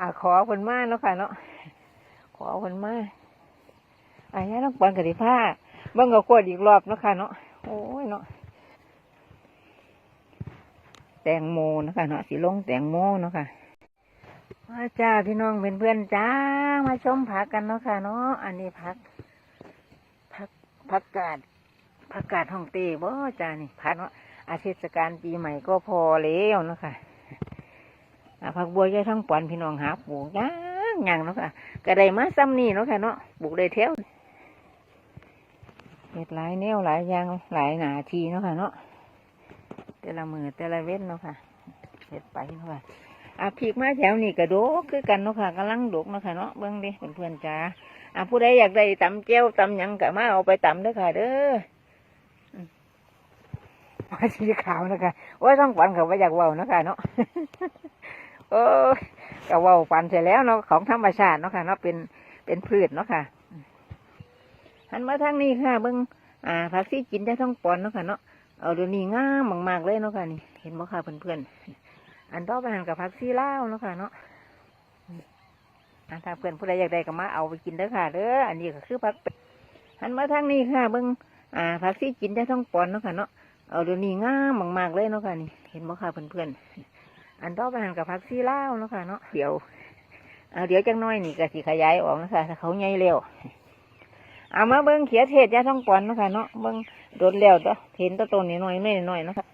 อ่าขอเพิ่นมาเนาะค่ะเนาะขอเพิ่นมาอ่าย่าต้องปอนกติผ้าเบิ่งก็ขวดอีกรอบเนาะค่ะเนาะโอ้ยเนาะแตงโมเนาะคะเนาะสีลงแตงโมเนาะค่ะมาจ้าพี่น้องเป็นเพื่อนจ้ามาชมผักกันเนาะค่ะเนาะอันนี้ผักผักผักกาดผักกาดห้องเต้บ่จ้านี่ผักเนาะอาเทศกาลปีใหม่ก็พอแล้วเนาะค่ะ ผักบัวใหญ่ทั้งปอนพี่น้องหาปลูกย่างย่างเนาะค่ะก็ได้มาซ้ำนี่เนาะค่ะเนาะปลูกได้แถวเห็ดหลายแนวหลายยางหลายหนาทีเนาะค่ะเนาะแต่ละมือแต่ละเว้นเนาะค่ะเห็ดไปเนาะค่ะอะพีกมาแถวนี้กระโดกคือกันเนาะค่ะกำลังดกเนาะค่ะเนาะเบิ่งดิเพื่อนๆจ้าอะผู้ใดอยากได้ตำเจียวตำหยังก็มาเอาไปตำเด้อค่ะ เด้อมาสีขาวนะคะโอ้ยต้องปันเขาไปอยากว้าเนะค่ะเนาะ เออก็ว่าปันเสร็จแล้วเนาะของธรรมชาติเนาะค่ะเนาะเป็นเป็นพืชเนาะค่ะหันมาทางนี้ค่ะเบิ้งอ่าผักซี่กินได้ทั้งปอนเนาะค่ะเนาะเอาเดี๋ยวนี้งามมากๆเลยเนาะค่ะนี่ เห็นบ่ค่ะเพื่อนๆอันต่อไปหันกับผักซี่ลาเนาะค่ะเนาะอ่าถ้าเพื่อนผู้ใดอยากได้ก็มาเอาไปกินเด้อค่ะเด้ออันนี้ก็คือผักหันมาทางนี้ค่ะเบิ้งอ่าผักซี่กินได้ทั้งปอนเนาะค่ะเนาะเอาเดี๋ยวนี้งามมากๆเลยเนาะค่ะนี่ เห็นบ่ค่ะเพื่อนๆ อันต่อไปหันกับพักซี่เล่าวเนาะค่ะเนาะเดี๋ยวเอาเดี๋ยวจังน้อยนี่ก็สิขยายออกนะคะถ้าเขาใหญ่เร็วเอามาเบิ้งเขียเทศยาท้องปอนเนาะค่ะเนาะเบิ้งโดนแล้วเด้อเห็นต้นต้นนิดหน่อยน้อยน้อยเนาะคะ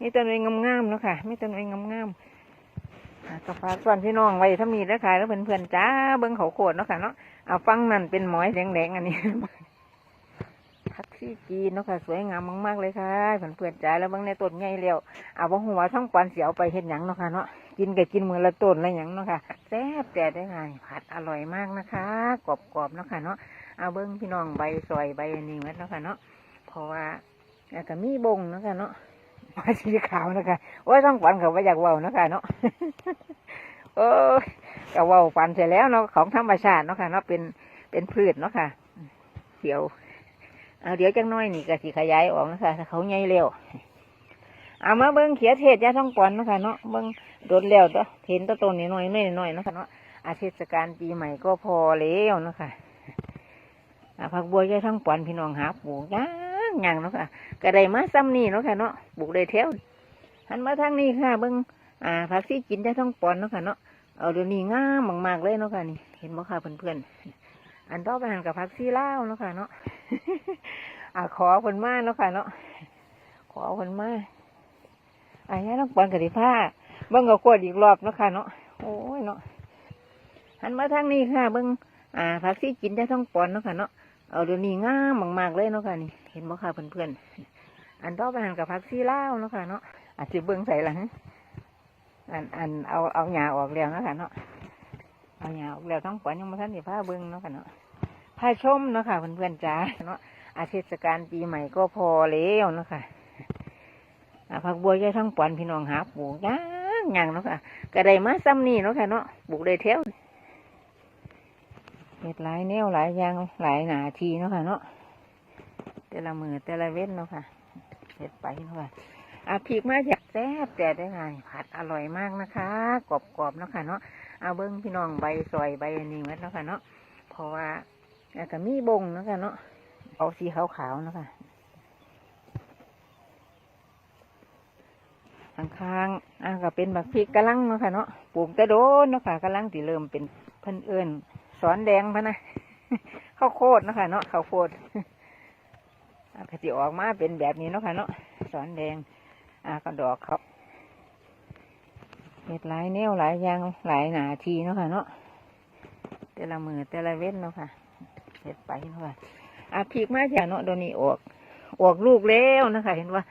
นี่ต้นไม้งามๆเนาะค่ะมีต้นไม้งามๆอ่าก็ฝากส่วนพี่น้องไว้ถ้ามีแล้วค่ะแล้วเพื่อนๆจ้าเบิ้งเขาโคตรเนาะค่ะเนาะเอาฟังนั่นเป็นหมอยแดงๆอันนี้ ซี่จีนเนาะค่ะ สวยงามมากๆเลยค่ะเพื่อนๆจ้าแล้วบิ้งในต้นใหญ่เร็วเอาบ่หัวช่องปานเสียวไปเห็ดหยังเนาะค่ะเนาะกินก็กินมือละต้นละหยังเนาะค่ะแซ่บแต่ได้ไงผัดอร่อยมากนะคะกรอบๆเนาะค่ะเนาะเอาเบิ้งพี่น้องใบซอยใบอันนี้ไว้เนาะค่ะเนาะเพราะว่าก็มีบงเนาะค่ะเนาะมาสีขาวเนาะค่ะโอ้ยต้องปันเขาไปอยากเว้าเนาะค่ะเนาะเออก็เว้าปันเสร็จแล้วเนาะของธรรมชาติเนาะค่ะเนาะเป็นเป็นพืชเนาะค่ะเดี๋ยว เอาเดี๋ยวจังน้อยนี่ก็สิขยายออกนะคะถ้าเขาใหญ่เร็วเอามาเบิ้งเขียเทศยาท้องปอนนะค่ะเนาะเบิ้งโดนแล้วเด้อเห็นต้นต้นนิดหน่อยน้อยน้อยนะค่ะเนาะอาเทศกาลปีใหม่ก็พอแล้วนะค่ะผักบัวใหญ่ท้องปอนพี่น้องหาปลูกย่างย่างเนาะค่ะก็ได้มาซ้ำนี่เนาะค่ะเนาะปลูกได้แถวหันมาทางนี้ค่ะ เบิ้งอ่าผักซี่กินได้ท้องปอนเนาะค่ะเนาะเอาเดี๋ยวนี้งามมากๆเลยเนาะค่ะนี่ เห็นบ่ค่ะเพื่อนๆอันต่อไปหันกับผักซี่เลาเนาะค่ะเนาะ อ่าขอเพิ่นมาเนาะค่ะเนาะขอเพิ่นมาอายาต้องปอนกติผ้าเบิ้งก็ขวดอีกรอบเนาะค่ะเนาะโอ้ยเนาะหันมาทางนี้ค่ะ เบิ้งอ่าผักซี่กินได้ทั้งปอนเนาะค่ะเนาะเอาเดี๋ยวนี้ง่ามมากๆเลยเนาะค่ะนี่ เห็นบ่ค่ะเพื่อนๆอันต่อไปหันกับผักซี่เล่าเนาะค่ะเนาะอาจจะเบิ้งใส่หลังอันอันเอาเอาหญ้าออกแล้วเนาะค่ะเนาะเอาหญ้าออกแล้วทั้งปอนยังมาทันได้ผ้าเบิ้งเนาะค่ะเนาะ ผ้าชมเนาะค่ะเพื่อนๆจ้าเนาะอาเทศกาลปีใหม่ก็พอแล้วเนาะค่ะผักบัวใหญ่ทั้งปอนพี่น้องหาปลูกย่างย่างเนาะค่ะก็ได้มาซ้ำนี่เนาะค่ะเนาะปลูกได้แถวเห็ดหลายแนวหลายอย่างหลายหนาทีเนาะค่ะเนาะแต่ละมือแต่ละเว้นเนาะค่ะเห็ดไปเนาะค่ะอะพีกมาจากแซ่บแต่ได้ไงผัดอร่อยมากนะคะกรอบๆเนาะค่ะเนาะเอาเบิ้งพี่น้องใบซอยใบอันนี้ไว้เนาะค่ะเนาะเพราะว่า แล้วก็มีบงเนาะค่ะเนาะเอาสีขาวๆเนาะค่ะข้างๆอะก็เป็นบักพริกกระลังเนาะค่ะเนาะปลูกแต่โดนเนาะค่ะกระลังที่เริ่มเป็นเพิ่นเอิญสอนแดงพะนะข้าวโคดเนาะค่ะเนาะข้าวโคดอะก็สิออกมาเป็นแบบนี้เนาะค่ะเนาะสอนแดง อะก็ดอกเขาเห็ดหลายแนวหลายยางหลายหนาทีเนาะค่ะเนาะแต่ละมือแต่ละเว้นเนาะค่ะ เห็ดไปเนาะค่ะอะพริกมาจากเนาะโดยวนี้ออก ออกลูกแล้วนะคะเห็นว่า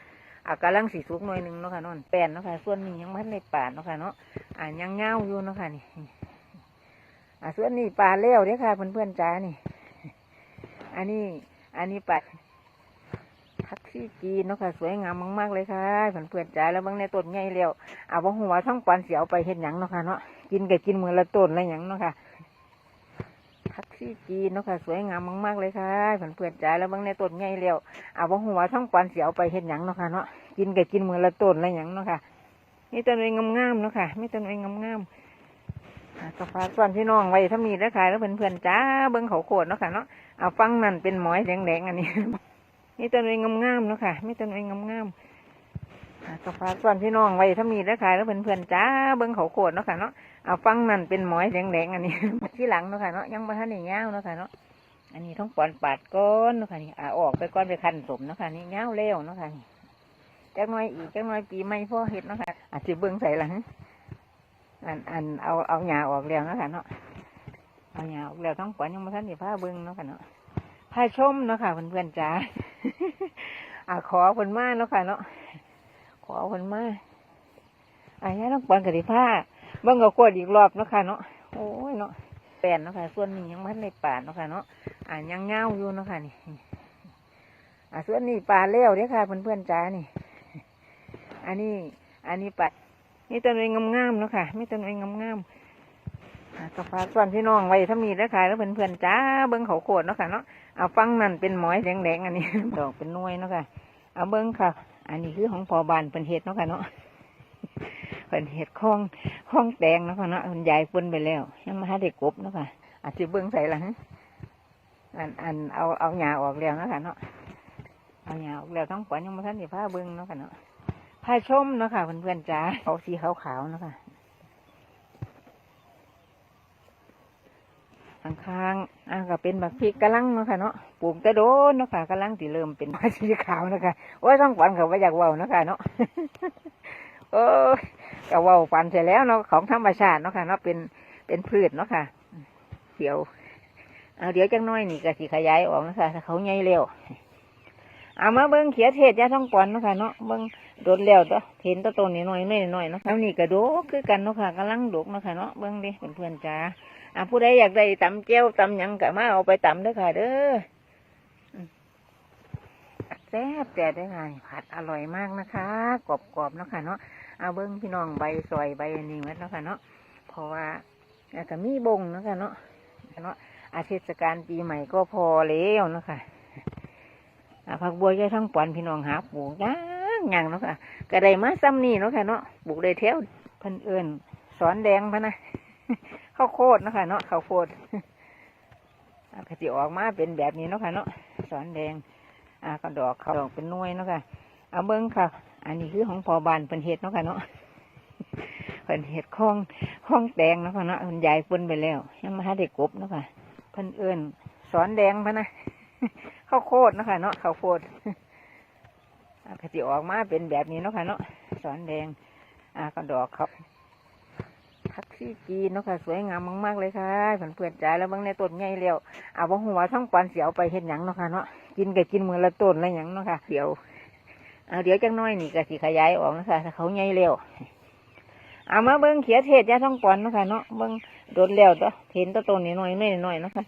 อากำลังสีสุกหน่อยหนึงเนาะค่ะนอนแปนเนาะค่ะส่วนนี้ยังไม่ในป่านเนาะค่ะเนาะอ่ายังเงาอยู่เนาะค่ะนี่อ่าส่วนนี้ปลาเลี้ยวเด้ค่ะเพื่อนๆจ้านี่ อันนี้ อันนี้ปลาทักซี่จีนเนาะค่ะสวยงามมากๆเลยค่ะเพื่อนๆจ้าแล้วบางในต้นใหญ่เลี้ยวอ่าบางหัวช่องปานเสียวไปเห็นหยังเนาะค่ะเนาะกินก็กินมือละต้นละหยังเนาะค่ะ ซี่จีนเนาะค่ะ สวยงามมากๆเลยค่ะเพื่อนๆจ้าแล้วบางในต้นใหญ่เลี้วเอาบ่หัวช่องปานเสียวไปเห็ดหยังเนาะค่ะเนาะกินก็กินเมือละต้นละหยังเนาะค่ะนี่ต้นไม้งามๆเนาะค่ะมีต้นไม้งามอ่าก็ฝากส่วนพี่น้องไว้ถ้ามีแล้วค่ะแล้วเพื่อนๆจ้าเบิ้งเขาโคตรเนาะค่ะเนาะเอาฟังนั่นเป็นหมอยแดงๆอันนี้มีต้นไม้งามๆเนาะค่ะมีต้นไม้งามๆ ก็ฝากส่วนพี่น้องไว้ถ้ามีแล้วค่ะแล้วเพื่อนๆจ้าเบิ้งเขาโคตรเนาะค่ะเนาะเอาฟังนั่นเป็นหมอยแดงๆอันนี้ที่หลังเนาะค่ะเนาะยังบ่ทันได้ยาวเนาะค่ะเนาะอันนี้ต้องปอนปาดก้อนเนาะค่ะนี่อ่าออกไปก้อนไปคันสมเนาะค่ะนี่ยาวแล้วเนาะค่ะนี่จักน้อยอีกจักน้อยปีใหม่พ่อเฮ็ดเนาะค่ะอาจจะเบิ้งใส่หลังอันอันเอาเอาหญ้าออกแล้วเนาะค่ะเนาะเอาหญ้าออกแล้วต้องปอนยังบ่ทันได้พาเบิ้งเนาะค่ะเนาะพาชมเนาะค่ะเพื่อนๆจ้าอ่าขอคนมาเนาะค่ะเนาะ ขอคนมาอันนี้ต้องปอนกับที่ผ้าเบิ้งก็กวดอีกรอบเนาะค่ะเนาะโอ้ยเนาะแปลนเนาะค่ะ ส่วนนี้ยังไม่ในป่าเนาะค่ะเนาะอ่ายังเงาอยู่เนาะค่ะนี่อ่าส่วนนี้ป่าเลี้ยวเด้ค่ะเพื่อนๆจ้านี่ อันนี้ อันนี้ป่านี่ต้นไม้งามๆเนาะค่ะมีต้นไม้งามๆอ่าก็ฝากส่วนพี่น้องไว้ถ้ามีแล้วค่ะแล้วเพื่อนๆจ้าเบิ้งเขาโคตรเนาะค่ะเนาะเอาฟังนั่นเป็นหมอยแดงๆอันนี้ดอกเป็นนวยเนาะค่ะเอาเบิ้งค่ะ อันนี้คือของพอบานเป็นเห็ดเนาะค่ะเนาะเป็นเห็ดคล้องคล้องแดงเนาะค่ะเนาะมันใหญ่ปนไปแล้วยังมาหาเด็กกบเนาะค่ะอาจจะเบิ้งใส่ละฮะอันอันเอาเอาหญ้าออกแล้วเนาะค่ะเนาะเอาหญ้าออกแล้วต้องปล่อยยังมาท่านที่ผ้าเบื้องเนาะค่ะเนาะผ้าชมเนาะค่ะเพื่อนๆจ้าเอาสีขาวๆเนาะค่ะ ข้างๆอ่าก็เป็นบักพริกกะลังเนาะค่ะเนาะปลูกแต่โดนเนาะค่ะกระลังที่เริ่มเป็นสีขาวเนาะค่ะโอ้ยต้องฝันเขาว่าอยากเว้าเนาะค่ะเนาะโอ้ยก็เว้าฝันเสร็จแล้วเนาะของธรรมชาติเนาะค่ะเนาะเป็นเป็นพืชเนาะค่ะเดี๋ยวเอาเดี๋ยวจังน้อยนี่ก็สิขยายออกเนาะคะถ้าเขาใหญ่เร็ว เอามาเบิ้งเขียเทศยาท้องปอนเนาะค่ะเนาะเบิ้งโดนแล้วตัวเห็นตัวต้นนิดหน่อยน้อยน้อยเนาะแล้วนี่ก็โดกคือกันเนาะค่ะกำลังดกเนาะค่ะเนาะเบิ้งดิเพื่อนๆจ้าอะผู้ใดอยากได้ตำเจียวตำหยังก็มาเอาไปตำเด้อค่ะ เด้อแซ่บแต่ได้ไงผัดอร่อยมากนะคะกรอบๆเนาะค่ะเนาะเอาเบิ้งพี่น้องใบซอยใบอันนี้ไว้เนาะค่ะเนาะเพราะว่าแล้วก็มีบงเนาะค่ะเนาะเนาะอาเทศกาลปีใหม่ก็พอแล้วเนาะค่ะ ผักบัวใจทั้งปอนพี่น้องหาปลูกย่างย่างเนาะค่ะก็ได้มาซ้ำนี่เนาะค่ะเนาะปลูกได้แถวเพิ่นเอิญสอนแดงพะนะข้าวโพดเนาะค่ะเนาะข้าวโพดอ่ากติออกมาเป็นแบบนี้เนาะค่ะเนาะสอนแดง อ่าก็ดอกเขาดอกเป็นน่วยเนาะค่ะเอาเบิ้งค่ะ อันนี้คือของพอบานเป็นเห็ดเนาะค่ะเนาะเป็นเห็ดคล้องคล้องแดงเนาะค่ะเนาะมันใหญ่ปนไปแล้ว ยังมาหาเด็กกบเนาะค่ะเพิ่นเอิญสอนแดงพะนะ ข้าวโพดนะคะเนาะข้าวโพดอ่ากติออกมาเป็นแบบนี้เนาะค่ะเนาะสอนแดง อ่าก็ดอกเขาผักชีจีนเนาะค่ะ สวยงามมากๆเลยค่ะเพื่อนๆจ๋าแล้วบางในต้นใหญ่แล้วเอาบ่หัวทั้งปันเสียวไปเห็นหยังเนาะค่ะเนาะกินก็กินมือละต้นละหยังเนาะค่ะเดี๋ยวเอาเดี๋ยวจังน้อยนี่ก็สิขยายออกนะคะถ้าเขาใหญ่แล้วเอามาเบิ้งเขียเทศยาท้องปอนเนาะค่ะเนาะเบิ้งโดนแล้วตัวเห็นตัวต้นนิดหน่อยน้อยน้อยเนาะค่ะ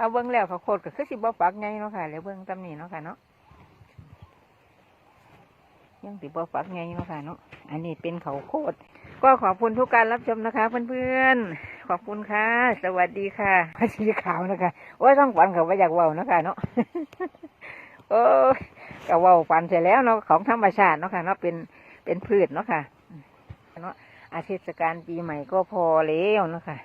เอาเบิ้งแล้วเขาโคตรก็คือสิบ่ปักใหญ่เนาะค่ะแล้วเบิ้งตำนี้เนาะค่ะเนาะยังสิบ่ปักใหญ่เนาะค่ะเนาะอันนี้เป็นเขาโคตรก็ขอบคุณทุกการรับชมนะคะ เพื่อนๆขอบคุณค่ะ สวัสดีค่ะพระชีขาวนะคะโอ้ยต้องฝันเขาว่าอยากเว้านะคะเนาะโอ้ก็เว้าฝันเสร็จแล้วเนาะของธรรมชาติเนาะค่ะเนาะเป็นเป็นพืชเนาะค่ะเนาะอาเทศกาลปีใหม่ก็พอแล้วเนาะค่ะ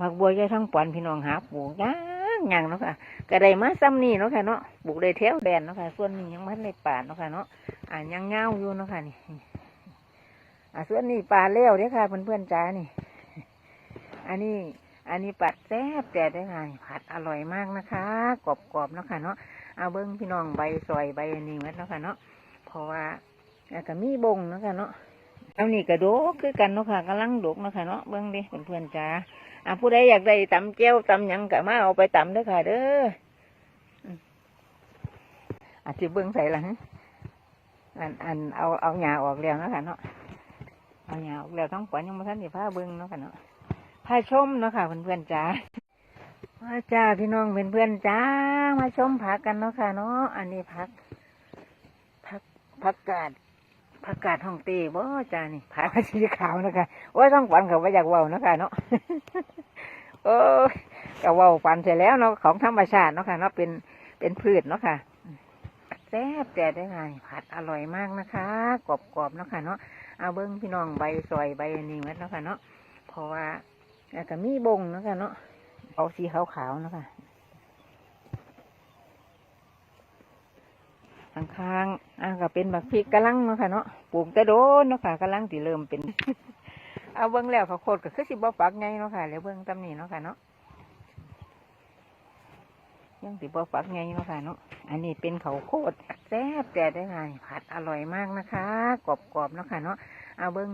ผักบัวใจทั้งปอนพี่น้องหาปลูกย่างย่างเนาะค่ะก็ได้มาซ้ำนี่เนาะค่ะเนาะปลูกได้แถวแดนเนาะค่ะ ส่วนนี้ยังไม่ในป่าเนาะค่ะเนาะอ่ายังเงาอยู่เนาะค่ะนี่อ่ส่วนนี้ปลาเลี้ยวเด้ค่ะเพื่อนๆจ้านี่ อันนี้ อันนี้ปัดแซ่บแต่ได้ไงผัดอร่อยมากนะคะกรอบๆเนาะค่ะเนาะเอาเบิ้งพี่น้องใบซอยใบอันนี้ไว้เนาะค่ะเนาะเพราะว่าก็มีบงเนาะค่ะเนาะ เอานี่กระโดกคือกันเนาะค่ะกำลังดกเนาะค่ะเนาะเบิ้องดิเพื่อนๆจ้าอะผู้ใดอยากได้ตำเจียวตำหยังก็มาเอาไปตำเด้อค่ะ เด้ออาจจะเบิ้องใส่ละอันอันเอาเอาหญ้าออกแล้วเนาะค่ะเนาะเอาหยาออกแล้วต้องปอยยังมาท่านเดี๋ยวผ้าเบิ้องเนาะค่ะเนาะผ้าชมเนาะค่ะเพื่อนๆจ้ามาจ้าพี่น้องเพื่อนๆจ้ามาชมผักกันเนาะค่ะเนาะอันนี้ผักผักผักกาด ผักกาดห้องเต้บ่จ้านี่ผักสีขาวนะคะโอ้ยต้องฝันเขาว่าอยากเว้านะค่ะเนาะโอ้ก็เว้าฝันเสร็จแล้วเนาะของธรรมชาติเนาะค่ะเนาะเป็นเป็นพืชเนาะค่ะแซ่บแต่ได้ไงผัดอร่อยมากนะคะกรอบๆเนาะค่ะเนาะเอาเบิ้งพี่น้องใบซอยใบอันนี้ไว้เนาะค่ะเนาะเพราะว่าแล้วก็มีบงเนาะค่ะเนาะเอาสีขาวๆเนาะค่ะ ข้างๆอะก็เป็นบักพริกกะลังเนาะค่ะเนาะปลูกแต่โดนเนาะค่ะกะลังที่เริ่มเป็น เอาเบื้องแล้วเขาโคตรก็คือสิบ่ฝักไงเนาะค่ะแล้วเบื้องตำนี้เนาะค่ะเนาะยังสิบ่ฝักไงเนาะค่ะเนาะอันนี้เป็นเขาโคตรแซ่บแต่ได้ไงผัดอร่อยมากนะคะกรอบๆเนาะค่ะเนาะเอาเบื้อง